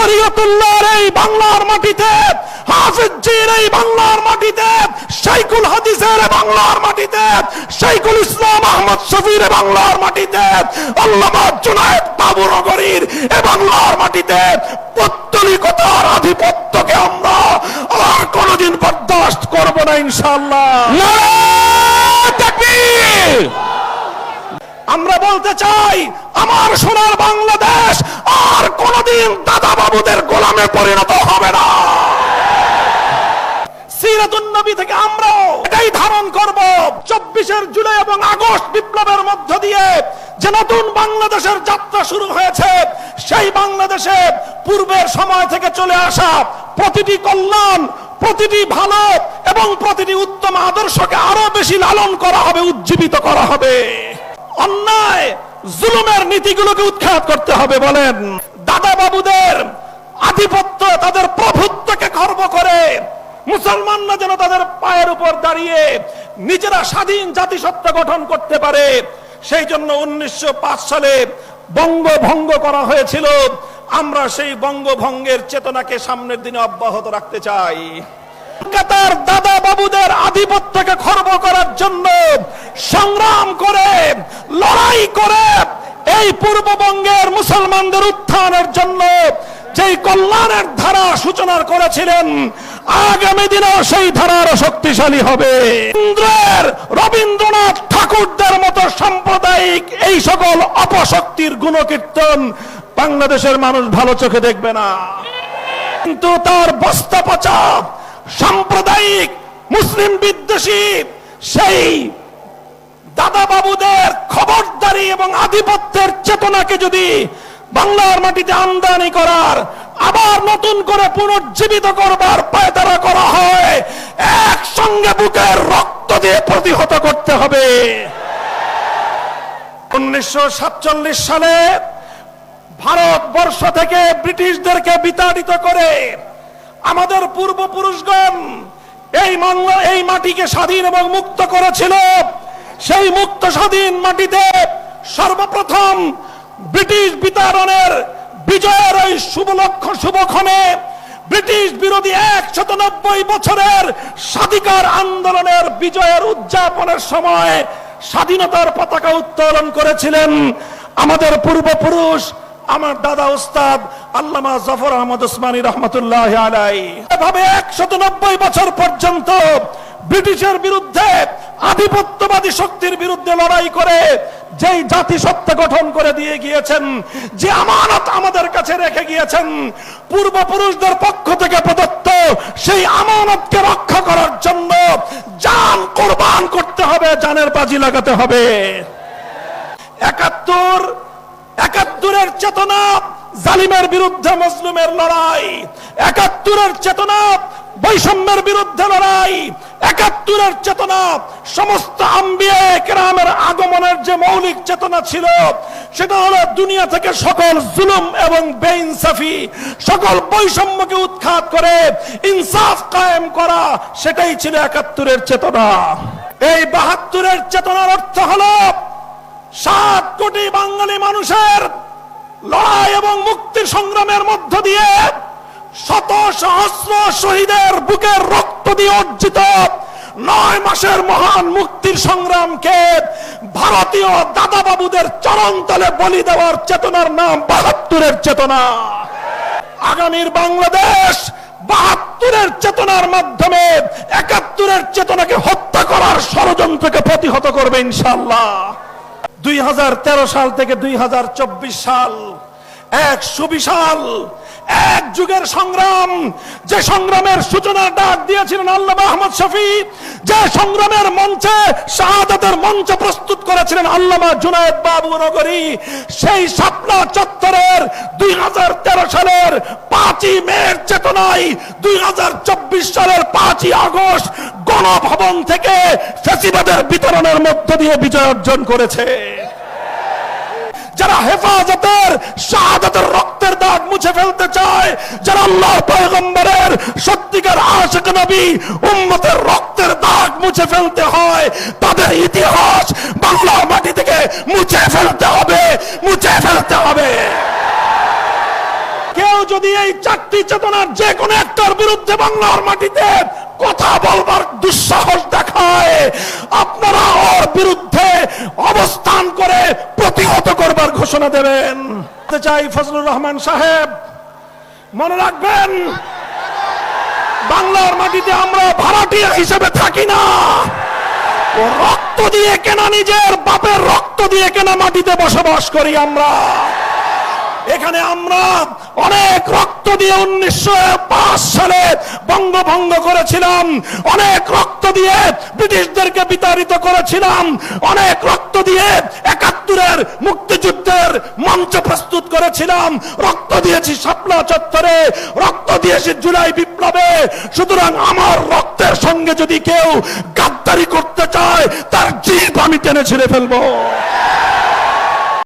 শরীয়তুল্লাহর এই বাংলার মাটিতে এই বাংলার মাটিতে শাইকুল হাদিসের বাংলার মাটিতে শাইকুল ইসলাম আহমদ শফির বাংলার মাটিতে, আল্লামা জুনায়েদ এই বাংলার মাটিতে, পত্তলিকতার আধিপত্যকে আমরা আর কোনোদিন বরদাস্ত করব না, ইনশাআল্লাহ। আমরা বলতে চাই, আমার সোনার বাংলাদেশ আর কোনদিন দাদা বাবুদের গোলামে পরিণত হবে না। সিরাতুন নবী থেকে আমরাও এটাই ধারণ করব, চব্বিশের জুলাই এবং আগস্ট বিপ্লবের মধ্য দিয়ে যে নতুন বাংলাদেশের যাত্রা শুরু হয়েছে, সেই বাংলাদেশে পূর্বের সময় থেকে চলে আসা প্রতিটি কল্যাণ, প্রতিটি ভালো এবং প্রতিটি উত্তম আদর্শকে আরও বেশি লালন করা হবে, উজ্জীবিত করা হবে। অন্যায় জুলুমের নীতিগুলোকে উৎখাত করতে হবে বলেন। দাদা বাবুদের আধিপত্য, তাদের প্রভুত্বকে খর্ব করে মুসলমানরা যেন তাদের পায়ের উপর দাঁড়িয়ে নিজেরা স্বাধীন জাতিসত্তা গঠন করতে পারে। সেই জন্য উনিশশো সালে বঙ্গভঙ্গ করা হয়েছিল। আমরা সেই বঙ্গভঙ্গের চেতনাকে সামনের দিনে অব্যাহত রাখতে চাই। কলকাতার দাদা বাবুদের আধিপত্যকে খর্ব করার জন্য সংগ্রাম করে, লড়াই করে এই পূর্ববঙ্গের মুসলমানদের উত্থানের জন্য যেই কল্যাণের ধারা সূচনা করেছিলেন, আগামী দিনেও সেই ধারা শক্তিশালী হবে। ইন্দ্রের, রবীন্দ্রনাথ ঠাকুরদের মতো সাম্প্রদায়িক এই সকল অপশক্তির গুণকীর্তন বাংলাদেশের মানুষ ভালো চোখে দেখবে না। কিন্তু তার বস্তা পচা সাম্প্রদায়িক মুসলিম বিদ্বেষী সেই দাদা বাবুদের খবরদারি এবং আধিপত্যের চেতনাকে যদি বাংলার মাটিতে আমদানি করার, আবার নতুন করে পুনর্জীবিত করবার পায়তারা করা হয়, একসঙ্গে বুকের রক্ত দিয়ে প্রতিহত করতে হবে। উনিশশো সাতচল্লিশ সালে ভারতবর্ষ থেকে ব্রিটিশদেরকে বিতাড়িত করে আমাদের পূর্বপুরুষগণ এই বাংলা এই মাটিকে স্বাধীন এবং মুক্ত করেছিল। সেই মুক্ত স্বাধীন মাটিতে সর্বপ্রথম ব্রিটিশ বিতাড়নের বিজয়ের ওই শুভলক্ষ শুভক্ষণে ব্রিটিশ বিরোধী একশত নব্বই বছরের স্বাধিকার আন্দোলনের বিজয়ের উদযাপনের সময় স্বাধীনতার পতাকা উত্তোলন করেছিলেন আমাদের পূর্বপুরুষ আমার দাদা উস্তাদ আল্লামা জফর আহমদ উসমানী রহমতুল্লাহ আলাই এভাবে একশত নব্বই বছর পর্যন্ত ব্রিটিশের বিরুদ্ধে আধিপত্যবাদী শক্তির বিরুদ্ধে লড়াই করে যেই জাতিসত্তা গঠন করে দিয়ে গিয়েছেন, যে আমানত আমাদের কাছে রেখে গিয়েছেন, পূর্বপুরুষদের পক্ষ থেকে প্রদত্ত সেই আমানতকে রক্ষা করার জন্য জান কোরবান করতে হবে, জানের বাজি লাগাতে হবে। একাত্তর একাত্তরের চেতনা জালিমের বিরুদ্ধে মজলুমের লড়াই। একাত্তরের চেতনা বৈষম্যের বিরুদ্ধে লড়াই। একাত্তরের চেতনা সমস্ত আগমনের যে মৌলিক চেতনা ছিল, সেটা হলো দুনিয়া থেকে সকল জুলুম এবং বেইনসাফি, সকল বৈষম্যকে উৎখাত করে, ইনসাফ কায়েম করা, সেটাই ছিল একাত্তরের চেতনা। এই বাহাত্তরের চেতনার অর্থ হলো সাত কোটি বাঙালি মানুষের লড়াই এবং মুক্তির সংগ্রামের মধ্য দিয়ে শত সহস্র শহীদের বুকের রক্ত দিয়ে অর্জিত নয় মাসের মহান মুক্তির সংগ্রামকে ভারতীয় দাদা বাবুদের চরণতলে বলি দেওয়ার চেতনার নাম বাহাত্তরের চেতনা। আগামীর বাংলাদেশ বাহাত্তরের চেতনার মাধ্যমে একাত্তরের চেতনাকে হত্যা করার ষড়যন্ত্রকে প্রতিহত করবে ইনশাল্লাহ দুই হাজার তেরো সাল থেকে দুই হাজার চব্বিশ সাল, এক সুবিশাল, এক যুগের সংগ্রাম। যে সংগ্রামের সূচনা ডাক দিয়েছিলেন আল্লাহ আহমদ শফি, যে সংগ্রামের মঞ্চে শাহাদাতের মঞ্চ প্রস্তুত করেছিলেন আল্লামা জুনায়দ বাবু নগরী, সেই শাপলা চত্বরের দুই হাজার তেরো সালের পাঁচই মের চেতনায় দুই হাজার চব্বিশ সালের পাঁচই আগস্ট গণভবন থেকে ফেসিবাদের বিতরণের মধ্য দিয়ে বিজয় অর্জন করেছে। যারা হেফাজতের, শাহাদাতের রক্তের দাগ মুছে ফেলতে চায়, যারা আল্লাহর পয়গম্বরের, সত্যিকার আশিক নবী উম্মতের রক্তের দাগ মুছে ফেলতে হয়, তাদের ইতিহাস বাংলার মাটি থেকে মুছে ফেলতে হবে, মুছে ফেলতে হবে। কেউ যদি এই চারটি চেতনার যে কোনো একটার বিরুদ্ধে বাংলার মাটিতে কথা বলবার দুঃসাহস দেখায়। আপনারা ওর বিরুদ্ধে অবস্থান করে প্রতিহত করবার ঘোষণা দেবেন। চাই ফজলুর রহমান সাহেব, মনে রাখবেন, বাংলার মাটিতে আমরা ভাড়াটিয়া হিসেবে থাকি না। রক্ত দিয়ে কেনা নিজের বাপের রক্ত দিয়ে কেনা মাটিতে বসবাস করি আমরা। এখানে আমরা অনেক রক্ত দিয়ে উনিশশো পাঁচ সালে বঙ্গভঙ্গ করেছিলাম। অনেক রক্ত দিয়ে ব্রিটিশদেরকে বিতাড়িত করেছিলাম। অনেক রক্ত দিয়ে একাত্তরের মুক্তিযুদ্ধের মঞ্চ প্রস্তুত করেছিলাম। রক্ত দিয়েছি শাপলা চত্বরে, রক্ত দিয়েছি জুলাই বিপ্লবে। সুতরাং আমার রক্তের সঙ্গে যদি কেউ গাদ্দারি করতে চায়, তার জীব আমি টেনে ছিঁড়ে ফেলব।